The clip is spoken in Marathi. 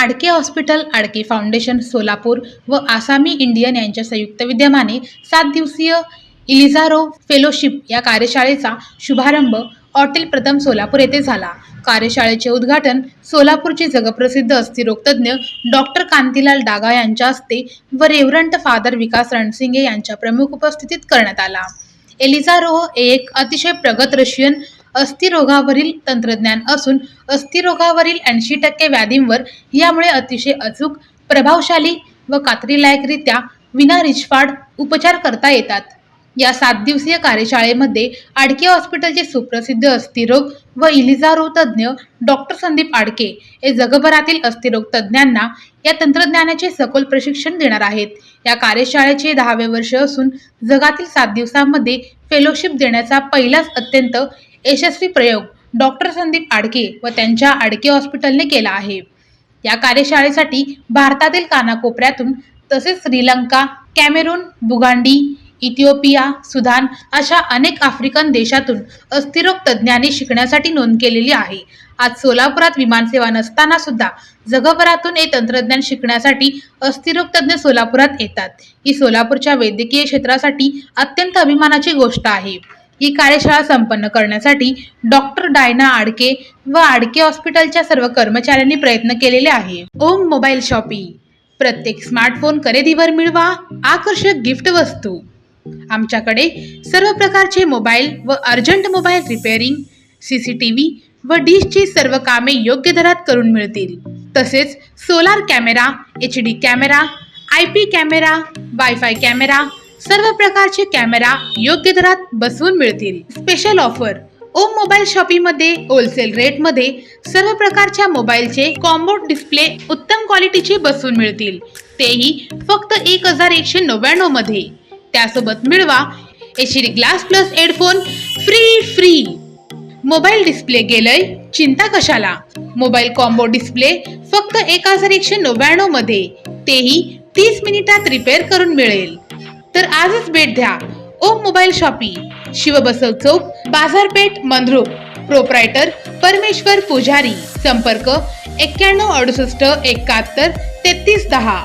आडके हॉस्पिटल आडके फाउंडेशन सोलापूर व आसामी इंडियन यांच्या संयुक्त विद्यमाने सात दिवसीय इलिझारो फेलोशिप या कार्यशाळेचा शुभारंभ हॉटेल प्रथम सोलापूर येथे झाला. कार्यशाळेचे उद्घाटन सोलापूरचे जगप्रसिद्ध अस्थिरोगतज्ञ डॉक्टर कांतीलाल डागा यांच्या हस्ते व रेव्हरंट फादर विकास रणसिंगे यांच्या प्रमुख उपस्थितीत करण्यात आला. एलिझारोह एक अतिशय प्रगत रशियन अस्थिरोगावरील तंत्रज्ञान असून अस्थिरोगावरील ऐंशी टक्के व्याधींवर यामुळे अतिशय अचूक प्रभावशाली व कात्रीलायकरित्या विना रिचफाड उपचार करता येतात. या सात दिवसीय कार्यशाळेमध्ये आडके हॉस्पिटलचे सुप्रसिद्ध अस्थिरोग व इलिजारो तज्ज्ञ डॉक्टर संदीप आडके हे जगभरातील अस्थिरोग तज्ज्ञांना या तंत्रज्ञानाचे सखोल प्रशिक्षण देणार आहेत. या कार्यशाळेचे दहावे वर्ष असून जगातील सात दिवसांमध्ये फेलोशिप देण्याचा पहिलाच अत्यंत यशस्वी प्रयोग डॉक्टर संदीप आडके व त्यांच्या आडके हॉस्पिटलने केला आहे. या कार्यशाळेसाठी भारतातील कानाकोपऱ्यातून तसेच श्रीलंका कॅमेरून बुगांडी इथिओपिया सुदान अशा अनेक आफ्रिकन देशातून अस्थिरोग तज्ज्ञांनी शिकण्यासाठी नोंद केलेली आहे. आज सोलापुरात विमानसेवा नसताना सुद्धा जगभरातून हे तंत्रज्ञान शिकण्यासाठी अस्थिरोग तज्ज्ञ सोलापुरात येतात. ही सोलापूरच्या वैद्यकीय क्षेत्रासाठी अत्यंत अभिमानाची गोष्ट आहे. ही कार्यशाळा संपन्न करण्यासाठी डॉक्टर डायना आडके व आडके हॉस्पिटलच्या सर्व कर्मचाऱ्यांनी प्रयत्न केलेले आहे. Om mobile shoppy. प्रत्येक स्मार्टफोन खरेदीवर मिळवा आकर्षक गिफ्ट वस्तू. आमच्याकडे सर्व प्रकारचे मोबाईल व urgent mobile repairing C C T V व डिशची सर्व कामे योग्य दरात करून मिळतील. तसेच solar camera H D camera I P camera wifi camera सर्व प्रकारचे कॅमेरा योग्य दरात बसवून मिळतील. स्पेशल ऑफर ओम मोबाईल शॉपीमध्ये होलसेल रेटमध्ये सर्व प्रकारच्या मोबाईलचे कॉम्बो डिस्प्ले उत्तम क्वालिटीचे बसवून मिळतील. तेही फक्त एक हजार एकशे नव्याण्णवमध्ये. त्यासोबत मिळवा H D glass plus headphone free free mobile display गेलय चिंता कशाला? मोबाईल कॉम्बो डिस्प्ले फक्त एक हजार एकशे नव्याण्णवमध्ये. तेही तीस मिनिटात रिपेअर करून मिळेल. तर आजच भेट द्या. ओम मोबाईल शॉपी. शिवबसव चौक बाजारपेठ मंद्रुप. प्रोप्रायटर परमेश्वर पुजारी. संपर्क एक्क्याण्णव अडुसष्ट एकाहत्तर तेहतीस दहा.